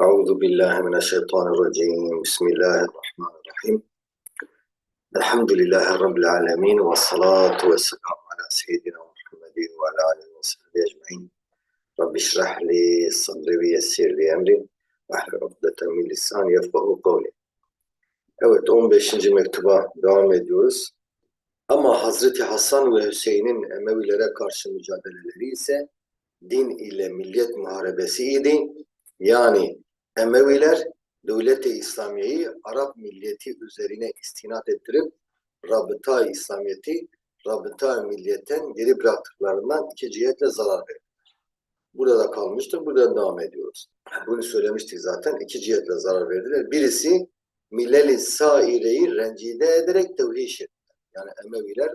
أعوذ بالله من الشيطان الرجيم بسم الله الرحمن الرحيم الحمد لله رب العالمين والصلاة والسلام على سيدنا محمد وعلى آله وصحبه أجمعين رب اشرح لي صدري ويسر لي أمري واحلل عقدة من لساني يفقهوا قولي Evet 15. mektuba devam ediyoruz. Ama Hazreti Hasan ve Hüseyin'in Emevilere karşı mücadeleleri ise din ile millet muharebesiydi. Yani Emeviler devlet-i İslamiye'yi Arap milleti üzerine istinat ettirip Rabıta-i İslamiyet'i Rabıta milletten geri bıraktıklarından iki cihetle zarar verdiler. Burada kalmıştık, burada devam ediyoruz. Bunu söylemiştik zaten. iki cihetle zarar verdiler. Birisi milleli saireyi rencide ederek tevhiş ettiler. Yani Emeviler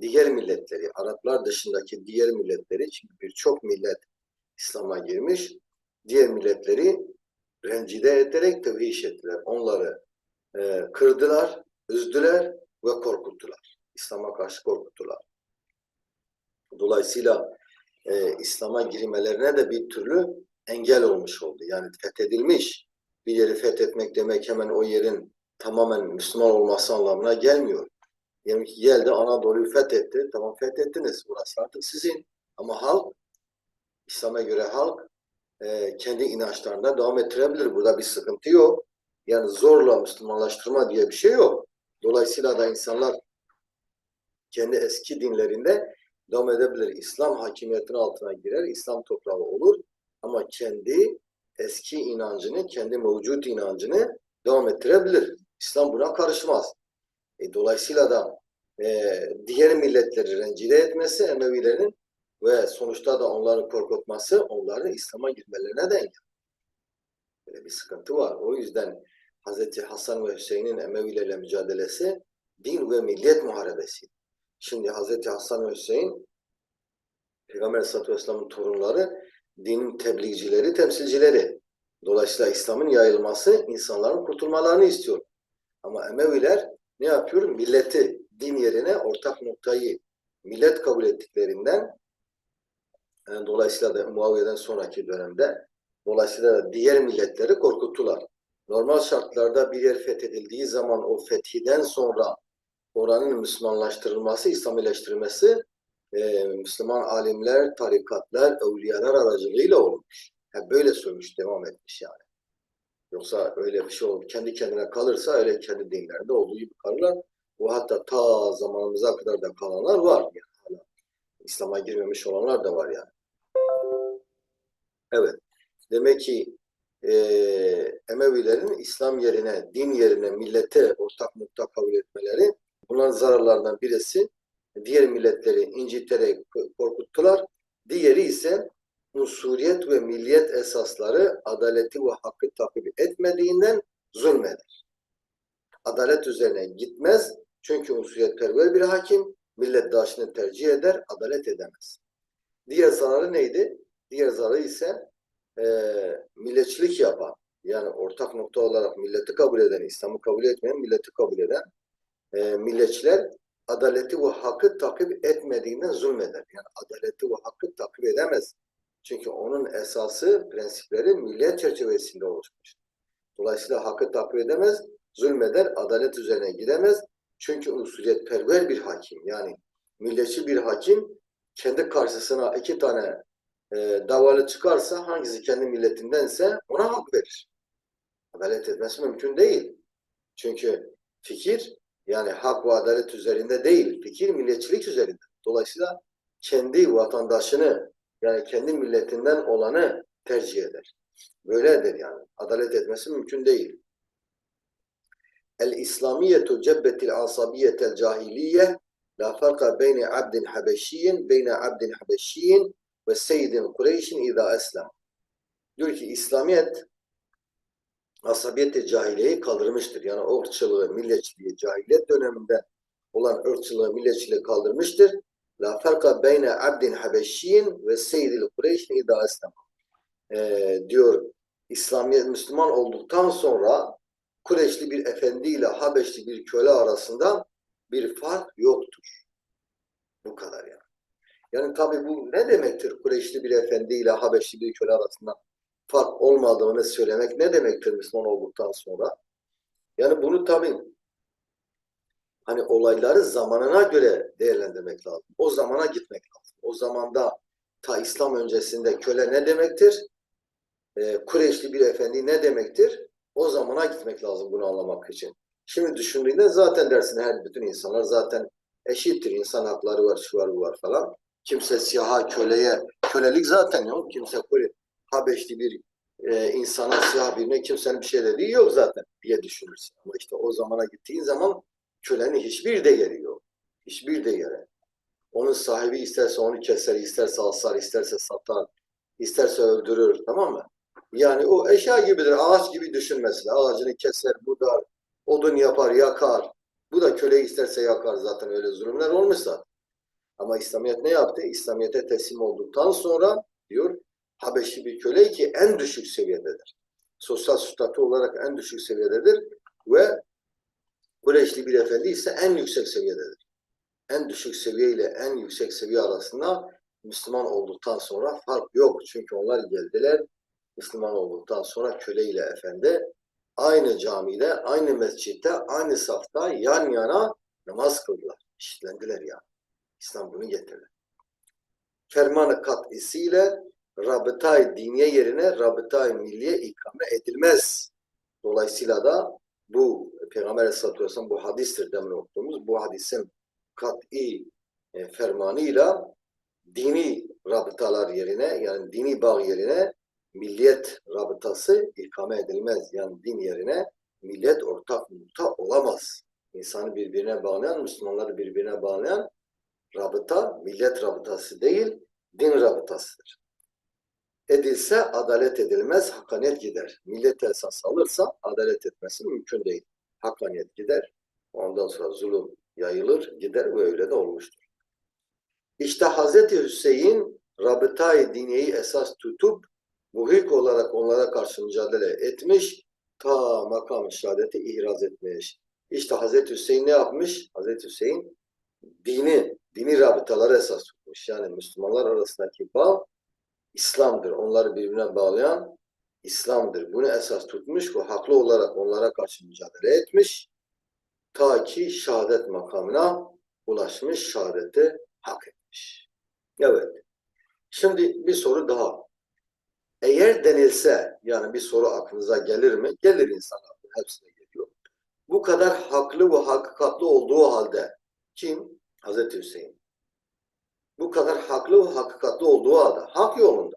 diğer milletleri, Araplar dışındaki diğer milletleri, çünkü birçok millet İslam'a girmiş, diğer milletleri rencide ederek tevhiş ettiler. Onları e, kırdılar, üzdüler ve korkuttular. İslam'a karşı korkuttular. Dolayısıyla e, İslam'a girmelerine de bir türlü engel olmuş oldu. Yani fethedilmiş bir yeri fethetmek demek hemen o yerin tamamen Müslüman olması anlamına gelmiyor. Yani ki geldi Anadolu'yu fethetti. Tamam fethettiniz. Burası artık sizin. Ama halk İslam'a göre halk e, kendi inançlarında devam ettirebilir. Burada bir sıkıntı yok. Yani zorla Müslümanlaştırma diye bir şey yok. Dolayısıyla da insanlar kendi eski dinlerinde devam edebilir. İslam hakimiyetinin altına girer, İslam toprağı olur. Ama kendi eski inancını, kendi mevcut inancını devam ettirebilir. İslam buna karışmaz. E, dolayısıyla da e, diğer milletleri rencide etmesi Emevilerin ve sonuçta da onları korkutması onların İslam'a girmelerine de. Böyle bir sıkıntı var. O yüzden Hz. Hasan ve Hüseyin'in Emevilerle mücadelesi din ve millet muharebesi. Şimdi Hz. Hasan ve Hüseyin Peygamber Aleyhisselatü Vesselam'ın torunları dinin tebliğcileri, temsilcileri. Dolayısıyla İslam'ın yayılması insanların kurtulmalarını istiyor. Ama Emeviler ne yapıyor? Milleti din yerine ortak noktayı millet kabul ettiklerinden yani dolayısıyla da Muaviye'den sonraki dönemde dolayısıyla da diğer milletleri korkuttular. Normal şartlarda bir yer fethedildiği zaman o fethiden sonra oranın Müslümanlaştırılması, İslamileştirilmesi e, Müslüman alimler, tarikatlar, evliyalar aracılığıyla olmuş. Hep böyle sürmüş, devam etmiş yani. Yoksa öyle bir şey oldu. Kendi kendine kalırsa öyle kendi dinlerinde olduğu gibi kalırlar. Bu hatta ta zamanımıza kadar da kalanlar var. Yani. İslam'a girmemiş olanlar da var yani. Evet. Demek ki e, Emevilerin İslam yerine, din yerine millete ortak nokta kabul etmeleri bunların zararlarından birisi diğer milletleri inciterek korkuttular. Diğeri ise unsuriyet ve milliyet esasları adaleti ve hakkı takip etmediğinden zulmeder. Adalet üzerine gitmez çünkü unsuriyetperver bir hakim milletdaşını tercih eder, adalet edemez. Diğer zararı neydi? Diğer zararı ise e, milletçilik yapan, yani ortak nokta olarak milleti kabul eden, İslam'ı kabul etmeyen, milleti kabul eden e, milletçiler adaleti ve hakkı takip etmediğinden zulmeder. Yani adaleti ve hakkı takip edemez. Çünkü onun esası, prensipleri millet çerçevesinde oluşmuş. Dolayısıyla hakkı takip edemez, zulmeder, adalet üzerine gidemez. Çünkü unsuriyetperver bir hakim. Yani milletçi bir hakim kendi karşısına iki tane e, davalı çıkarsa hangisi kendi milletindense ona hak verir. Adalet etmesi mümkün değil. Çünkü fikir yani hak ve adalet üzerinde değil, fikir milliyetçilik üzerinde. Dolayısıyla kendi vatandaşını yani kendi milletinden olanı tercih eder. Böyledir yani. Adalet etmesi mümkün değil. El-İslamiyetu cebbetil asabiyetel cahiliye la farka beyne abdin habeşiyin beyne abdin habeşiyin ve seyyidin Kureyş'in idâ eslem. Diyor ki İslamiyet asabiyeti cahiliyeyi kaldırmıştır. Yani ırkçılığı, milletçiliği cahiliyet döneminde olan ırkçılığı, milletçiliği kaldırmıştır. La farka beyne abdin habeşiyin ve seyyidil Kureyş'in idâ eslem. Ee, diyor İslamiyet Müslüman olduktan sonra Kureyşli bir efendi ile Habeşli bir köle arasında bir fark yoktur. Bu kadar yani. Yani tabi bu ne demektir Kureyşli bir efendi ile Habeşli bir köle arasında fark olmadığını söylemek ne demektir Müslüman olduktan sonra? Yani bunu tabii hani olayları zamanına göre değerlendirmek lazım. O zamana gitmek lazım. O zamanda ta İslam öncesinde köle ne demektir? Ee, Kureyşli bir efendi ne demektir? O zamana gitmek lazım bunu anlamak için. Şimdi düşündüğünde zaten dersin her bütün insanlar zaten eşittir. İnsan hakları var, şu var, bu var falan. Kimse siyaha, köleye, kölelik zaten yok. Kimse böyle Habeşli bir e, insana, siyah birine kimsenin bir şey dediği yok zaten diye düşünürsün. Ama işte o zamana gittiğin zaman kölenin hiçbir değeri yok. Hiçbir değeri. Onun sahibi isterse onu keser, isterse asar, isterse satar, isterse öldürür. Tamam mı? Yani o eşya gibidir. Ağaç gibi düşün mesela. Ağacını keser, budar, odun yapar, yakar. Bu da köle isterse yakar zaten öyle zulümler olmuş zaten. Ama İslamiyet ne yaptı? İslamiyet'e teslim olduktan sonra diyor Habeşli bir köle ki en düşük seviyededir. Sosyal statü olarak en düşük seviyededir ve Kureyşli bir efendi ise en yüksek seviyededir. En düşük seviye ile en yüksek seviye arasında Müslüman olduktan sonra fark yok. Çünkü onlar geldiler Müslüman olduktan sonra köle ile efendi aynı camide, aynı mescitte, aynı safta yan yana namaz kıldılar. İşitlendiler yani. İslam bunu getirdi. Ferman-ı kat'isiyle rabıtay diniye yerine rabıtay milliye ikame edilmez. Dolayısıyla da bu Peygamber Aleyhisselatü Vesselam bu hadistir demin okuduğumuz bu hadisin kat'i e, fermanıyla dini rabıtalar yerine yani dini bağ yerine milliyet rabıtası ikame edilmez. Yani din yerine millet ortak nokta olamaz. İnsanı birbirine bağlayan, Müslümanları birbirine bağlayan rabıta millet rabıtası değil, din rabıtasıdır. Edilse adalet edilmez, hakkaniyet gider. Millet esas alırsa adalet etmesi mümkün değil. Hakkaniyet gider. Ondan sonra zulüm yayılır, gider ve öyle de olmuştur. İşte Hazreti Hüseyin rabıtayı diniyeyi esas tutup muhik olarak onlara karşı mücadele etmiş, ta makam şehadeti ihraz etmiş. İşte Hazreti Hüseyin ne yapmış? Hazreti Hüseyin dini, dini rabıtaları esas tutmuş. Yani Müslümanlar arasındaki bağ İslam'dır. Onları birbirine bağlayan İslam'dır. Bunu esas tutmuş ve haklı olarak onlara karşı mücadele etmiş. Ta ki şehadet makamına ulaşmış, şehadeti hak etmiş. Evet. Şimdi bir soru daha. Eğer denilse, yani bir soru aklınıza gelir mi? Gelir insan aklına, hepsine geliyor. Bu kadar haklı ve hakikatlı olduğu halde kim? Hazreti Hüseyin. Bu kadar haklı ve hakikatli olduğu halde, hak yolunda.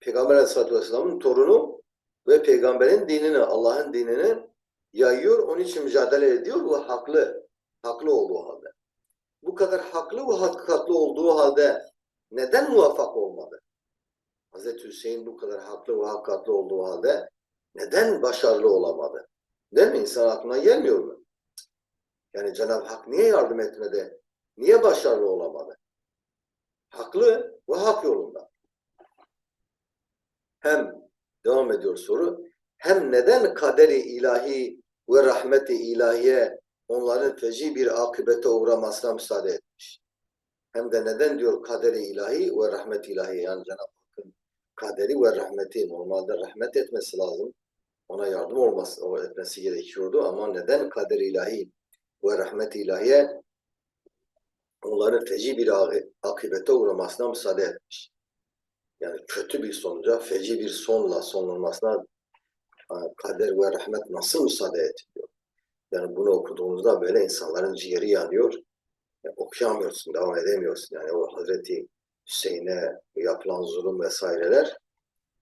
Peygamber Aleyhisselatü Vesselam'ın torunu ve peygamberin dinini, Allah'ın dinini yayıyor, onun için mücadele ediyor ve haklı, haklı olduğu halde. Bu kadar haklı ve hakikatli olduğu halde neden muvaffak olmadı? Hazreti Hüseyin bu kadar haklı ve hakikatli olduğu halde neden başarılı olamadı? Değil mi? İnsan aklına gelmiyor mu? Yani Cenab-ı Hak niye yardım etmedi? Niye başarılı olamadı? Haklı ve hak yolunda. Hem devam ediyor soru. Hem neden kaderi ilahi ve rahmeti ilahiye onların feci bir akıbete uğramasına müsaade etmiş? Hem de neden diyor kaderi ilahi ve rahmet ilahi yani Cenab-ı Hakk'ın kaderi ve rahmeti normalde rahmet etmesi lazım. Ona yardım olması etmesi gerekiyordu ama neden kader ilahi ve rahmet ilahiye onların feci bir akıbete uğramasına müsaade etmiş. Yani kötü bir sonuca, feci bir sonla sonlanmasına kader ve rahmet nasıl müsaade ediyor? Yani bunu okuduğunuzda böyle insanların ciğeri yanıyor. Yani okuyamıyorsun, devam edemiyorsun. Yani o Hazreti Hüseyin'e yapılan zulüm vesaireler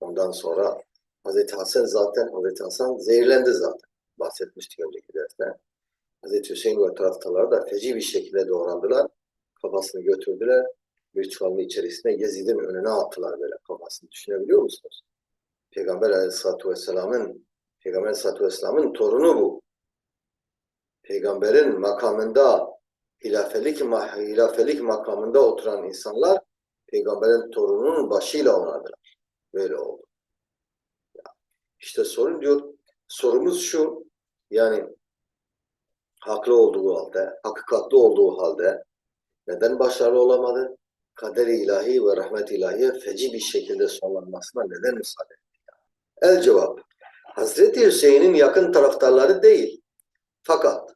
ondan sonra Hazreti Hasan zaten Hazreti Hasan zehirlendi zaten. Bahsetmiştik önceki derste. Hazreti Hüseyin ve taraftarları da feci bir şekilde doğrandılar. Kafasını götürdüler. Bir çuvalın içerisine Yezid'in önüne attılar böyle kafasını. Düşünebiliyor musunuz? Peygamber Aleyhisselatü Vesselam'ın Peygamber Aleyhisselatü Vesselam'ın torunu bu. Peygamberin makamında hilafelik, hilafelik makamında oturan insanlar peygamberin torununun başıyla onadılar. Böyle oldu. İşte sorun diyor, sorumuz şu, yani haklı olduğu halde, hakikatli olduğu halde neden başarılı olamadı? Kader-i ilahi ve rahmet ilahi feci bir şekilde sonlanmasına neden müsaade etti? El cevap. Hazreti Hüseyin'in yakın taraftarları değil. Fakat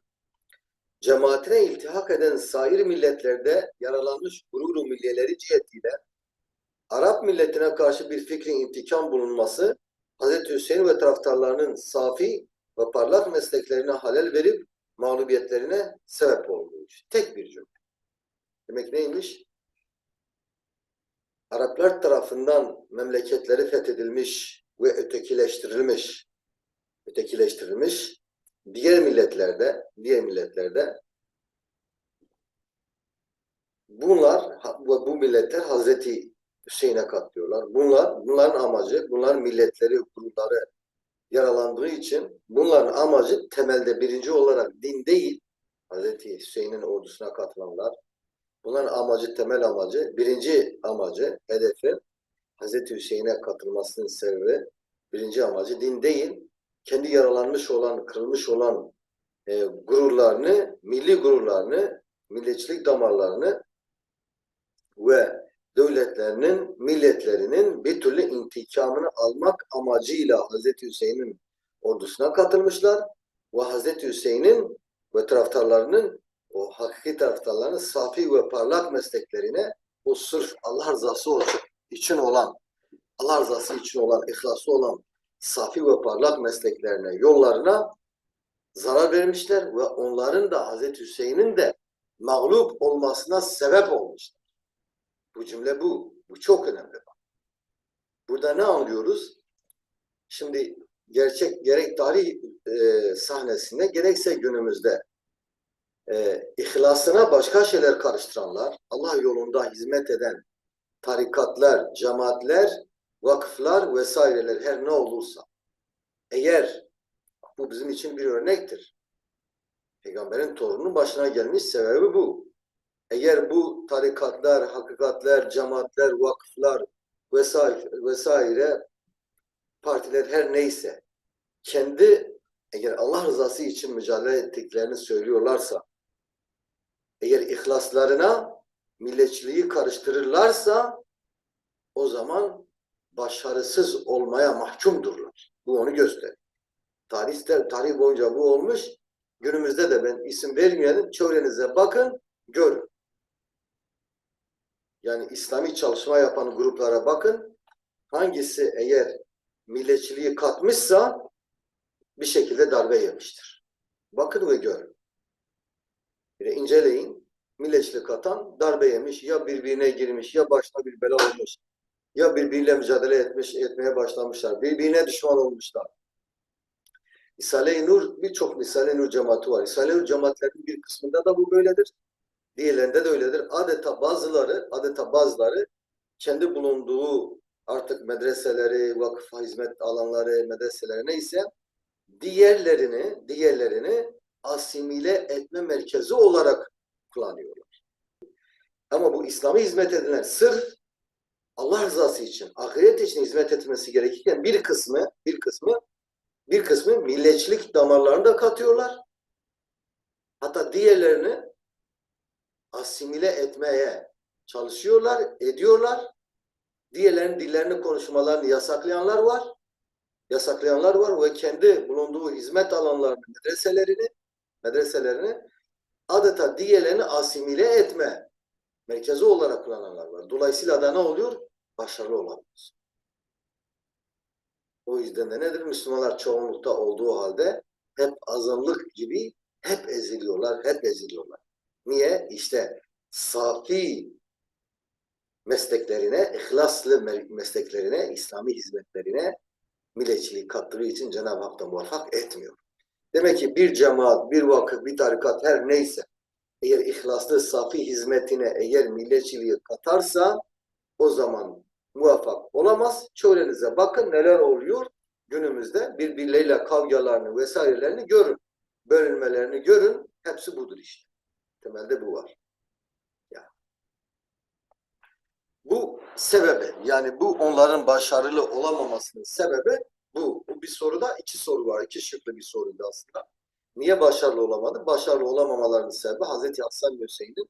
cemaatine iltihak eden sair milletlerde yaralanmış gururu milliyeleri cihetiyle Arap milletine karşı bir fikrin intikam bulunması Hazreti Hüseyin ve taraftarlarının safi ve parlak mesleklerine halel verip mağlubiyetlerine sebep olmuş. Tek bir cümle. Demek neymiş? Araplar tarafından memleketleri fethedilmiş ve ötekileştirilmiş. Ötekileştirilmiş. Diğer milletlerde, diğer milletlerde bunlar ve bu milletler Hazreti Hüseyin'e katlıyorlar. Bunlar, bunların amacı, bunların milletleri, grupları yaralandığı için bunların amacı temelde birinci olarak din değil, Hazreti Hüseyin'in ordusuna katılanlar, bunların amacı, temel amacı, birinci amacı, hedefi Hazreti Hüseyin'e katılmasının sebebi, birinci amacı din değil, kendi yaralanmış olan, kırılmış olan e, gururlarını, milli gururlarını, milliyetçilik damarlarını ve devletlerinin, milletlerinin bir türlü intikamını almak amacıyla Hazreti Hüseyin'in ordusuna katılmışlar ve Hazreti Hüseyin'in ve taraftarlarının o hakiki taraftarlarının safi ve parlak mesleklerine o sırf Allah rızası için olan Allah rızası için olan, ihlaslı olan safi ve parlak mesleklerine, yollarına zarar vermişler ve onların da Hazreti Hüseyin'in de mağlup olmasına sebep olmuşlar. Bu cümle bu. Bu çok önemli. Burada ne anlıyoruz? Şimdi gerçek gerek tarih e, sahnesinde gerekse günümüzde e, ihlasına başka şeyler karıştıranlar, Allah yolunda hizmet eden tarikatlar, cemaatler, vakıflar vesaireler her ne olursa eğer bu bizim için bir örnektir. Peygamberin torununun başına gelmiş sebebi bu eğer bu tarikatlar, hakikatler, cemaatler, vakıflar vesaire, vesaire partiler her neyse kendi eğer Allah rızası için mücadele ettiklerini söylüyorlarsa eğer ihlaslarına milletçiliği karıştırırlarsa o zaman başarısız olmaya mahkumdurlar. Bu onu gösterir. Tarihte, tarih boyunca bu olmuş. Günümüzde de ben isim vermeyelim. Çevrenize bakın, görün. Yani İslami çalışma yapan gruplara bakın. Hangisi eğer milletçiliği katmışsa bir şekilde darbe yemiştir. Bakın ve görün. İnceleyin. Milletçilik atan darbe yemiş. Ya birbirine girmiş, ya başına bir bela olmuş. Ya birbiriyle mücadele etmiş, etmeye başlamışlar. Birbirine düşman olmuşlar. İsale-i Nur birçok İsale-i Nur cemaati var. İsale-i Nur cemaatlerinin bir kısmında da bu böyledir. Diğerlerinde de öyledir. Adeta bazıları, adeta bazıları kendi bulunduğu artık medreseleri, vakıf hizmet alanları, medreseleri neyse diğerlerini, diğerlerini asimile etme merkezi olarak kullanıyorlar. Ama bu İslam'a hizmet edilen sırf Allah rızası için, ahiret için hizmet etmesi gerekirken bir kısmı, bir kısmı, bir kısmı milletçilik damarlarını da katıyorlar. Hatta diğerlerini asimile etmeye çalışıyorlar, ediyorlar. Diğerlerinin dillerini konuşmalarını yasaklayanlar var. Yasaklayanlar var ve kendi bulunduğu hizmet alanlarını, medreselerini, medreselerini adeta diğerlerini asimile etme merkezi olarak kullananlar var. Dolayısıyla da ne oluyor? Başarılı olamıyoruz. O yüzden de nedir? Müslümanlar çoğunlukta olduğu halde hep azınlık gibi hep eziliyorlar, hep eziliyorlar. Niye? İşte safi mesleklerine, ihlaslı mesleklerine, İslami hizmetlerine milletçilik kattığı için Cenab-ı Hak da muvaffak etmiyor. Demek ki bir cemaat, bir vakıf, bir tarikat her neyse eğer ihlaslı safi hizmetine eğer milletçiliği katarsa o zaman muvaffak olamaz. Çevrenize bakın neler oluyor. Günümüzde birbirleriyle kavgalarını vesairelerini görün. Bölünmelerini görün. Hepsi budur işte. Temelde bu var. Yani. Bu sebebi yani bu onların başarılı olamamasının sebebi bu. Bu bir soruda iki soru var. İki şıklı bir soruydu aslında. Niye başarılı olamadı? Başarılı olamamalarının sebebi Hazreti Hasan Hüseyin'in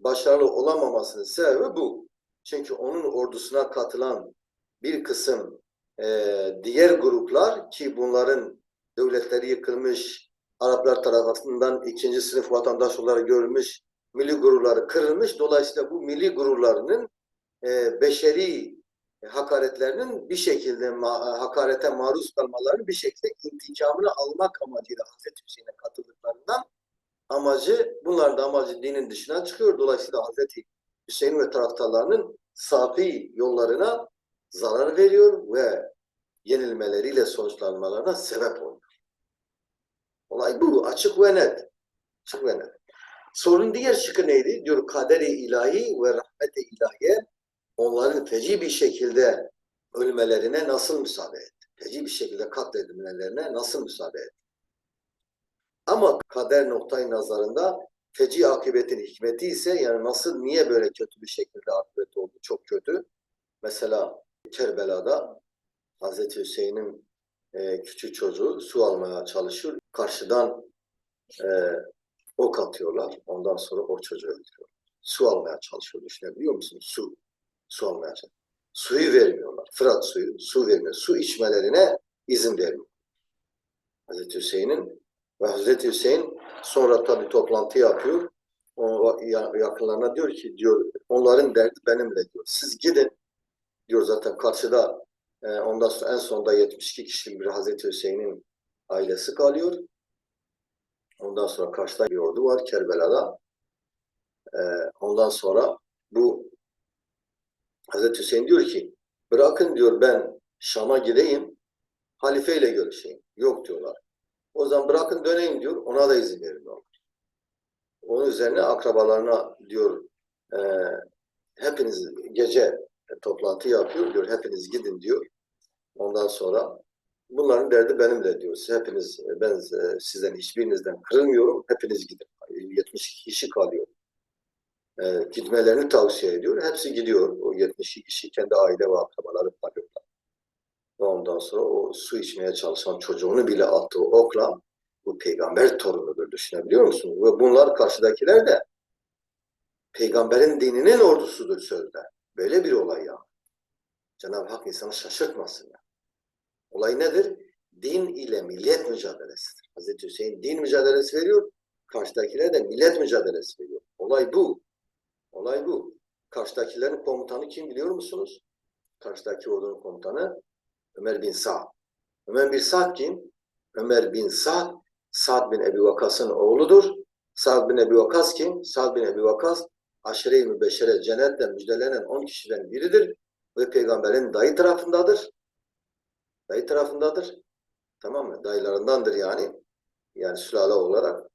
başarılı olamamasının sebebi bu. Çünkü onun ordusuna katılan bir kısım Ee, diğer gruplar ki bunların devletleri yıkılmış, Araplar tarafından ikinci sınıf vatandaş olarak görülmüş, milli gururları kırılmış. Dolayısıyla bu milli gururlarının e, beşeri hakaretlerinin bir şekilde ma- hakarete maruz kalmalarını bir şekilde inticamını almak amacıyla Hazreti Hüseyin'e katıldıklarından amacı, bunlar da amacı dinin dışına çıkıyor. Dolayısıyla Hazreti Hüseyin ve taraftarlarının safi yollarına zarar veriyor ve yenilmeleriyle sonuçlanmalarına sebep oluyor. Olay bu. Açık ve net. Açık ve net. Sorun diğer şıkkı neydi? Diyor kaderi ilahi ve rahmeti ilahiye onların feci bir şekilde ölmelerine nasıl müsaade etti? Feci bir şekilde katledilmelerine nasıl müsaade etti? Ama kader noktayı nazarında feci akıbetin hikmeti ise yani nasıl, niye böyle kötü bir şekilde akıbet oldu? Çok kötü. Mesela Kerbela'da Hazreti Hüseyin'in e, küçük çocuğu su almaya çalışıyor. Karşıdan e, ok atıyorlar. Ondan sonra o çocuğu öldürüyor. Su almaya çalışıyor. Düşünebiliyor musunuz? Su. Almaya çalışıyor. Suyu vermiyorlar. Fırat suyu. Su vermiyor. Su içmelerine izin vermiyor. Hazreti Hüseyin'in ve Hazreti Hüseyin sonra tabii toplantı yapıyor. O ya- yakınlarına diyor ki diyor onların derdi benimle diyor. Siz gidin diyor zaten karşıda e, ondan sonra en sonunda 72 kişilik bir Hazreti Hüseyin'in ailesi kalıyor. Ondan sonra karşıda bir ordu var Kerbela'da. E, ondan sonra bu Hazreti Hüseyin diyor ki bırakın diyor ben Şam'a gideyim halifeyle görüşeyim. Yok diyorlar. O zaman bırakın döneyim diyor. Ona da izin vermiyorlar. Onun üzerine akrabalarına diyor e, hepiniz gece toplantı yapıyor diyor. Hepiniz gidin diyor. Ondan sonra bunların derdi benimle diyor. Siz hepiniz ben sizden hiçbirinizden kırılmıyorum. Hepiniz gidin. 72 kişi kalıyor. E, gitmelerini tavsiye ediyor. Hepsi gidiyor. O 72 kişi kendi aile ve akrabaları kalıyorlar. Ve ondan sonra o su içmeye çalışan çocuğunu bile attığı okla bu peygamber torunudur düşünebiliyor musunuz? Ve bunlar karşıdakiler de peygamberin dininin ordusudur sözde. Böyle bir olay ya. Cenab-ı Hak insanı şaşırtmasın ya. Olay nedir? Din ile millet mücadelesidir. Hazreti Hüseyin din mücadelesi veriyor. Karşıdakiler de millet mücadelesi veriyor. Olay bu. Olay bu. Karşıdakilerin komutanı kim biliyor musunuz? Karşıdaki ordunun komutanı Ömer bin Sa'd. Ömer bin Sa'd kim? Ömer bin Sa'd, Sa'd bin Ebi Vakas'ın oğludur. Sa'd bin Ebi Vakas kim? Sa'd bin Ebi Vakas, aşire-i mübeşşere cennetle müjdelenen 10 kişiden biridir ve peygamberin dayı tarafındadır. Dayı tarafındadır. Tamam mı? Dayılarındandır yani. Yani sülale olarak.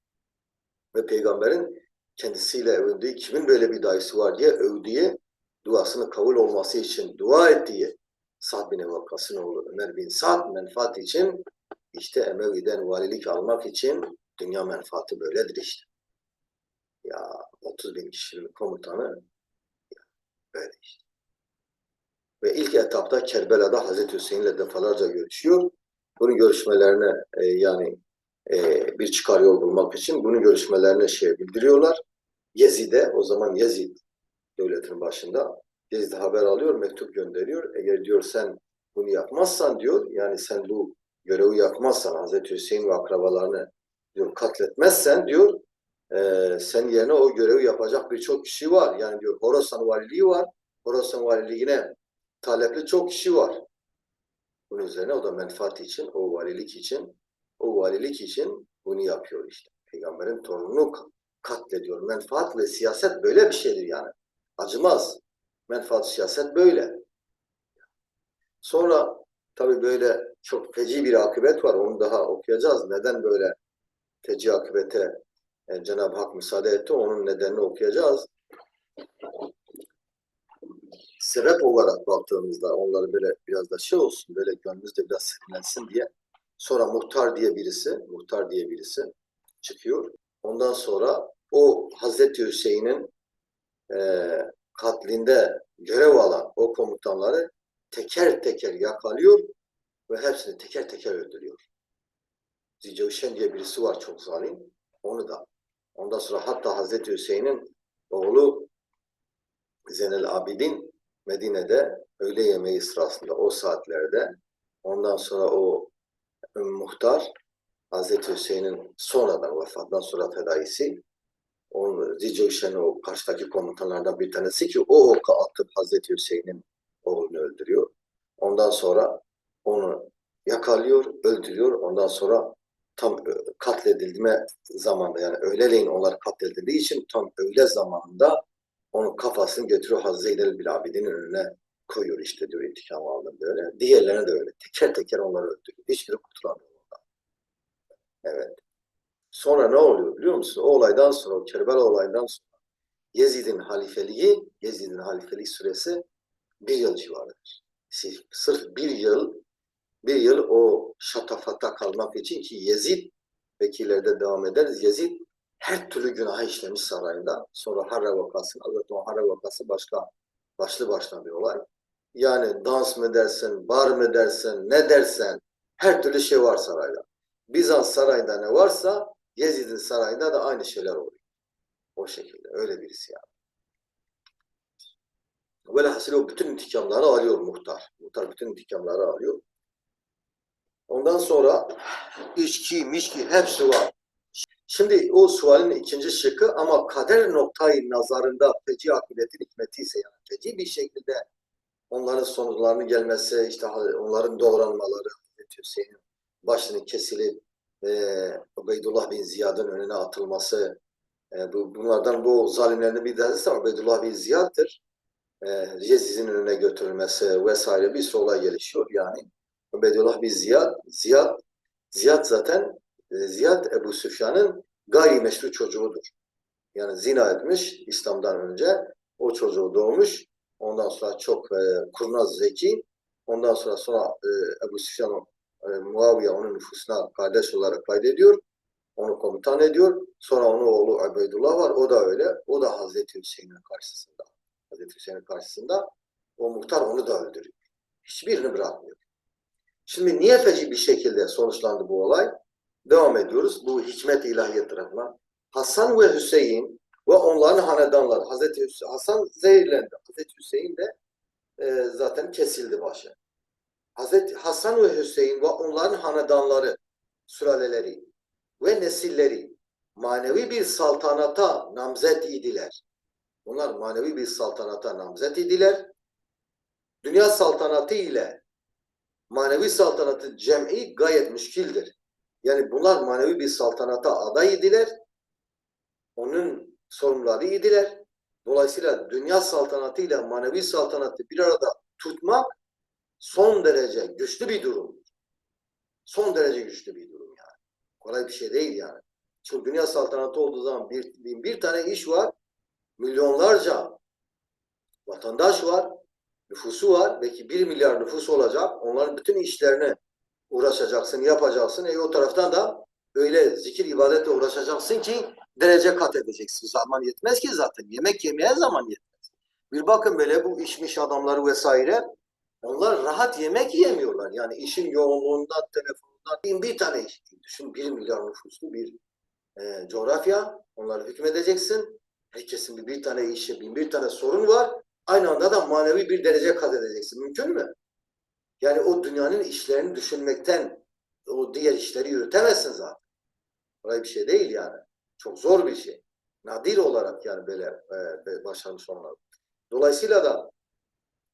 Ve peygamberin kendisiyle övündüğü, kimin böyle bir dayısı var diye övdüğü, duasının kabul olması için dua ettiği Sa'd bin Vakkas'ın oğlu Ömer bin Sa'd menfaat için işte Emevi'den valilik almak için dünya menfaati böyledir işte. Ya 30 bin kişinin komutanı böyle işte. Ve ilk etapta Kerbela'da Hazreti Hüseyin'le defalarca görüşüyor. Bunun görüşmelerine e, yani e, bir çıkar yol bulmak için bunun görüşmelerine şey bildiriyorlar. Yezid'e o zaman Yezid devletinin başında Yezid haber alıyor, mektup gönderiyor. Eğer diyor sen bunu yapmazsan diyor, yani sen bu görevi yapmazsan Hazreti Hüseyin ve akrabalarını diyor katletmezsen diyor, e, sen yerine o görevi yapacak birçok kişi var. Yani diyor Horasan valiliği var. Horasan valiliğine talepli çok kişi var. Bunun üzerine o da menfaat için, o valilik için, o valilik için bunu yapıyor işte. Peygamberin torununu katlediyor. Menfaat ve siyaset böyle bir şeydir yani. Acımaz. Menfaat siyaset böyle. Sonra tabii böyle çok feci bir akıbet var. Onu daha okuyacağız. Neden böyle feci akıbete e, Cenab-ı Hak müsaade etti? Onun nedenini okuyacağız. Sebep olarak baktığımızda onları böyle biraz da şey olsun, böyle gönlümüzde biraz serinlensin diye. Sonra muhtar diye birisi, muhtar diye birisi çıkıyor. Ondan sonra o Hazreti Hüseyin'in e, katlinde görev alan o komutanları teker teker yakalıyor ve hepsini teker teker öldürüyor. Zicavşen diye birisi var çok zalim. Onu da. Ondan sonra hatta Hazreti Hüseyin'in oğlu Zeynel Abidin Medine'de öğle yemeği sırasında o saatlerde Ondan sonra o muhtar Hazreti Hüseyin'in sonradan vefatından sonra fedaisi onun Zicuşen o karşıdaki komutanlardan bir tanesi ki o oku atıp Hazreti Hüseyin'in oğlunu öldürüyor. Ondan sonra onu yakalıyor, öldürüyor. Ondan sonra tam e, katledilme zamanında yani öğleleyin onlar katledildiği için tam öğle zamanında onun kafasını götürüyor Hazreti Zeynel bin Abidin'in önüne koyuyor işte diyor intikam aldım böyle. Diğerlerine de öyle. Teker teker onları öldürüyor. Hiçbiri kurtulamıyor ondan. Evet. Sonra ne oluyor biliyor musun? O olaydan sonra, o Kerbela olayından sonra Yezid'in halifeliği, Yezid'in halifelik süresi bir yıl civarıdır. Sırf, bir yıl, bir yıl o şatafata kalmak için ki Yezid, vekillerde devam ederiz. Yezid her türlü günah işlemiş sarayında. Sonra Harra vakası, zaten o Harra vakası başka, başlı başına bir olay. Yani dans mı dersin, bar mı dersin, ne dersen her türlü şey var sarayda. Bizans sarayında ne varsa Yezid'in sarayında da aynı şeyler oluyor. O şekilde. Öyle birisi yani. Velhasıl o bütün intikamları alıyor muhtar. Muhtar bütün intikamları alıyor. Ondan sonra içki, mişki hepsi var. Şimdi o sualin ikinci şıkkı ama kader noktayı nazarında feci akıbetin hikmeti ise yani feci bir şekilde onların sonuçlarını gelmesi, işte onların doğranmaları, Hüseyin'in başının kesilip e, Ubeydullah bin Ziyad'ın önüne atılması, e, bu, bunlardan bu zalimlerin bir tanesi ama Ubeydullah bin Ziyad'dır. E, Yezid'in önüne götürülmesi vesaire bir sürü olay gelişiyor yani. Ubeydullah bin Ziyad, Ziyad, Ziyad zaten e, Ziyad Ebu Süfyan'ın gayrimeşru çocuğudur. Yani zina etmiş İslam'dan önce. O çocuğu doğmuş. Ondan sonra çok e, kurnaz, zeki. Ondan sonra sonra e, Ebu Süfyan e, Muaviye onun nüfusuna kardeş olarak kaydediyor. Onu komutan ediyor. Sonra onun oğlu Ubeydullah var. O da öyle. O da Hazreti Hüseyin'in karşısında. Hazreti Hüseyin'in karşısında. O muhtar onu da öldürüyor. Hiçbirini bırakmıyor. Şimdi niye feci bir şekilde sonuçlandı bu olay? Devam ediyoruz. Bu hikmet ilahiyet tarafından. Hasan ve Hüseyin ve onların hanedanları. Hazreti Hüseyin, Hasan zehirlendi. Hazreti Hüseyin de e, zaten kesildi başı. Hazreti Hasan ve Hüseyin ve onların hanedanları, sülaleleri ve nesilleri manevi bir saltanata namzet idiler. Bunlar manevi bir saltanata namzet idiler. Dünya saltanatı ile manevi saltanatı cem'i gayet müşkildir. Yani bunlar manevi bir saltanata aday idiler. Onun sorumluları idiler. Dolayısıyla dünya saltanatı ile manevi saltanatı bir arada tutmak son derece güçlü bir durum. Son derece güçlü bir durum yani. Kolay bir şey değil yani. Çünkü dünya saltanatı olduğu zaman bir, bir, bir tane iş var. Milyonlarca vatandaş var. Nüfusu var. Belki bir milyar nüfus olacak. Onların bütün işlerini uğraşacaksın, yapacaksın. E o taraftan da öyle zikir ibadetle uğraşacaksın ki derece kat edeceksin. Zaman yetmez ki zaten. Yemek yemeye zaman yetmez. Bir bakın böyle bu işmiş adamları vesaire onlar rahat yemek yemiyorlar. Yani işin yoğunluğundan, telefonundan bin bir tane iş. Düşün bir milyar nüfuslu bir e, coğrafya. Onları hükmedeceksin. Herkesin bir, bir tane işi, bin bir tane sorun var. Aynı anda da manevi bir derece kat edeceksin. Mümkün mü? Yani o dünyanın işlerini düşünmekten o diğer işleri yürütemezsin zaten. Kolay bir şey değil yani. Çok zor bir şey. Nadir olarak yani böyle e, başarmış onlar. Dolayısıyla da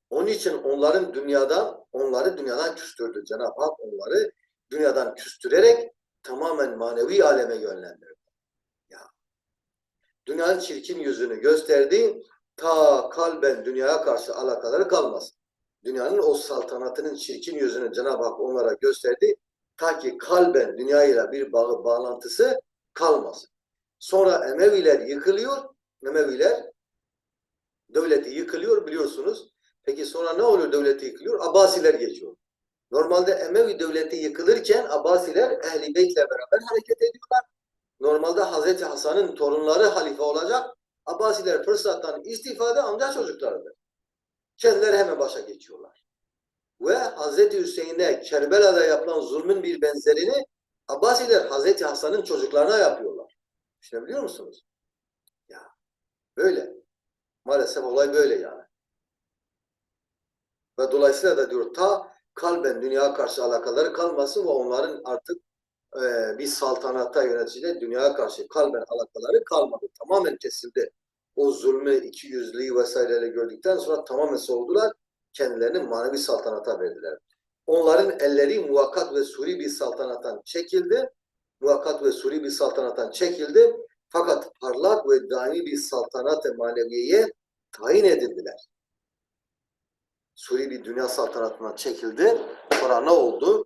onun için onların dünyadan, onları dünyadan küstürdü. Cenab-ı Hak onları dünyadan küstürerek tamamen manevi aleme yönlendirdi. Ya. Dünyanın çirkin yüzünü gösterdi, ta kalben dünyaya karşı alakaları kalmasın. Dünyanın o saltanatının çirkin yüzünü Cenab-ı Hak onlara gösterdi, ta ki kalben dünyayla bir bağı, bağlantısı kalmasın. Sonra Emeviler yıkılıyor, Emeviler devleti yıkılıyor biliyorsunuz. Peki sonra ne oluyor devleti yıkılıyor? Abbasiler geçiyor. Normalde Emevi devleti yıkılırken Abbasiler Ehl-i Beyt'le beraber hareket ediyorlar. Normalde Hazreti Hasan'ın torunları halife olacak. Abbasiler fırsattan istifade amca çocuklarıdır. Kendileri hemen başa geçiyorlar. Ve Hazreti Hüseyin'e Kerbela'da yapılan zulmün bir benzerini Abbasiler Hazreti Hasan'ın çocuklarına yapıyorlar. İşte biliyor musunuz? Ya böyle. Maalesef olay böyle yani. Ve dolayısıyla da diyor ta kalben dünyaya karşı alakaları kalmasın ve onların artık e, bir saltanata yönetici dünyaya karşı kalben alakaları kalmadı. Tamamen kesildi. O zulmü, iki yüzlüğü vesaireleri gördükten sonra tamamen soğudular. Kendilerini manevi saltanata verdiler. Onların elleri muvakkat ve suri bir saltanattan çekildi. Muvakkat ve suri bir saltanattan çekildi. Fakat parlak ve daimi bir saltanat-ı maneviyeye tayin edildiler. Suri bir dünya saltanatından çekildi. Sonra ne oldu?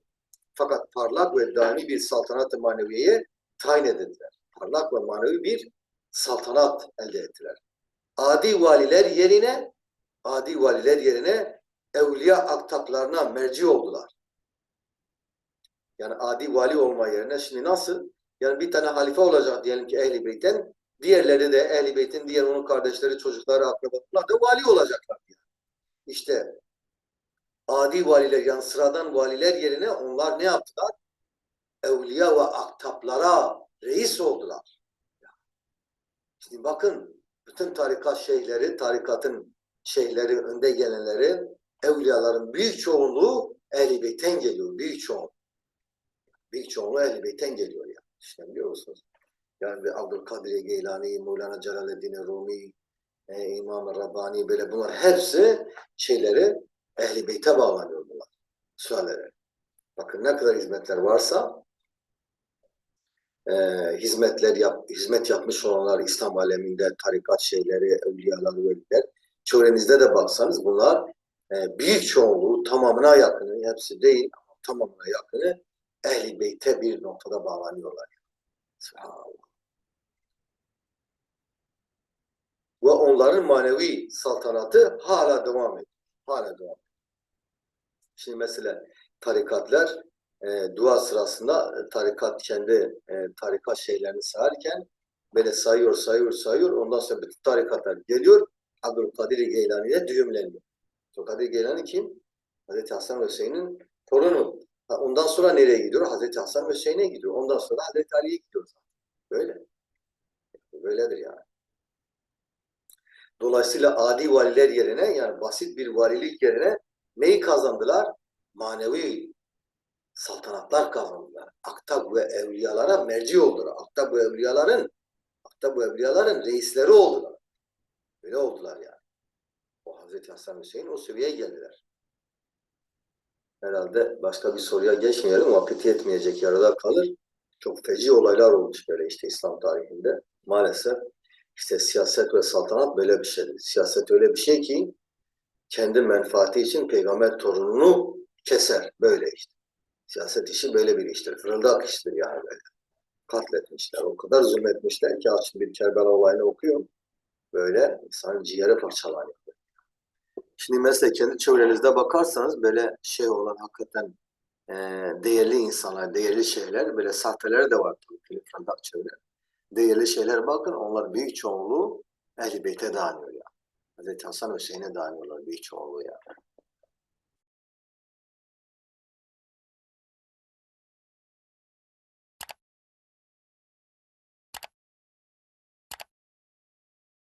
Fakat parlak ve daimi bir saltanat-ı maneviyeye tayin edildiler. Parlak ve manevi bir saltanat elde ettiler. Adi valiler yerine adi valiler yerine evliya aktaplarına merci oldular. Yani adi vali olma yerine şimdi nasıl? Yani bir tane halife olacak diyelim ki Ehl-i. Diğerleri de Ehl-i Beyt'in diğer onun kardeşleri, çocukları, akrabalar da vali olacaklar. Yani. İşte adi valiler yani sıradan valiler yerine onlar ne yaptılar? Evliya ve aktaplara reis oldular. Şimdi bakın bütün tarikat şeyhleri, tarikatın şeyhleri, önde gelenleri, evliyaların büyük çoğunluğu Ehl-i Beyt'ten geliyor. Büyük çoğunluğu. Büyük çoğunluğu Ehl-i Beyt'ten geliyor yani. İşte biliyor musunuz? Yani bir Abdülkadir Geylani, Mevlana Celaleddin Rumi, e, İmam Rabbani böyle bunlar hepsi şeyleri Ehl-i Beyt'e bağlanıyor bunlar. Sülalere. Bakın ne kadar hizmetler varsa e, hizmetler yap, hizmet yapmış olanlar İslam aleminde tarikat şeyleri, evliyalar, veliler çevrenizde de baksanız bunlar e, büyük çoğunluğu tamamına yakını, hepsi değil ama tamamına yakını Ehl-i Beyt'e bir noktada bağlanıyorlar. Ve onların manevi saltanatı hala devam ediyor. Hala devam ediyor. Şimdi mesela tarikatlar e, dua sırasında e, tarikat kendi e, tarikat şeylerini sayarken böyle sayıyor, sayıyor, sayıyor. Ondan sonra bütün tarikatlar geliyor. Abdülkadir Geylani'ye düğümleniyor. Abdülkadir Geylani kim? Hazreti Hasan Hüseyin'in torunu. Ondan sonra nereye gidiyor? Hazreti Hasan Hüseyin'e gidiyor. Ondan sonra Hazreti Ali'ye gidiyor. Böyle. Böyledir yani. Dolayısıyla adi valiler yerine yani basit bir valilik yerine neyi kazandılar? Manevi saltanatlar kazandılar. Aktab ve evliyalara merci oldular. Aktab ve evliyaların Aktab ve evliyaların reisleri oldular. Böyle oldular yani. O Hazreti Hasan Hüseyin o seviyeye geldiler. Herhalde başka bir soruya geçmeyelim. Vakit yetmeyecek yarıda kalır. Çok feci olaylar olmuş böyle işte İslam tarihinde. Maalesef işte siyaset ve saltanat böyle bir şeydir. Siyaset öyle bir şey ki kendi menfaati için peygamber torununu keser. Böyle işte. Siyaset işi böyle bir iştir. Fırıldak iştir yani böyle. Katletmişler. O kadar zulmetmişler ki açın bir Kerbela olayını okuyorum. Böyle insanın ciğeri parçalanıyor. Şimdi mesela kendi çevrenizde bakarsanız böyle şey olan hakikaten e, değerli insanlar, değerli şeyler, böyle sahteler de var tabii fırıldak çevre. Değerli şeyler bakın onlar büyük çoğunluğu Ehl-i Beyt'e dayanıyor ya. Hazreti Hasan Hüseyin'e dayanıyorlar büyük çoğunluğu.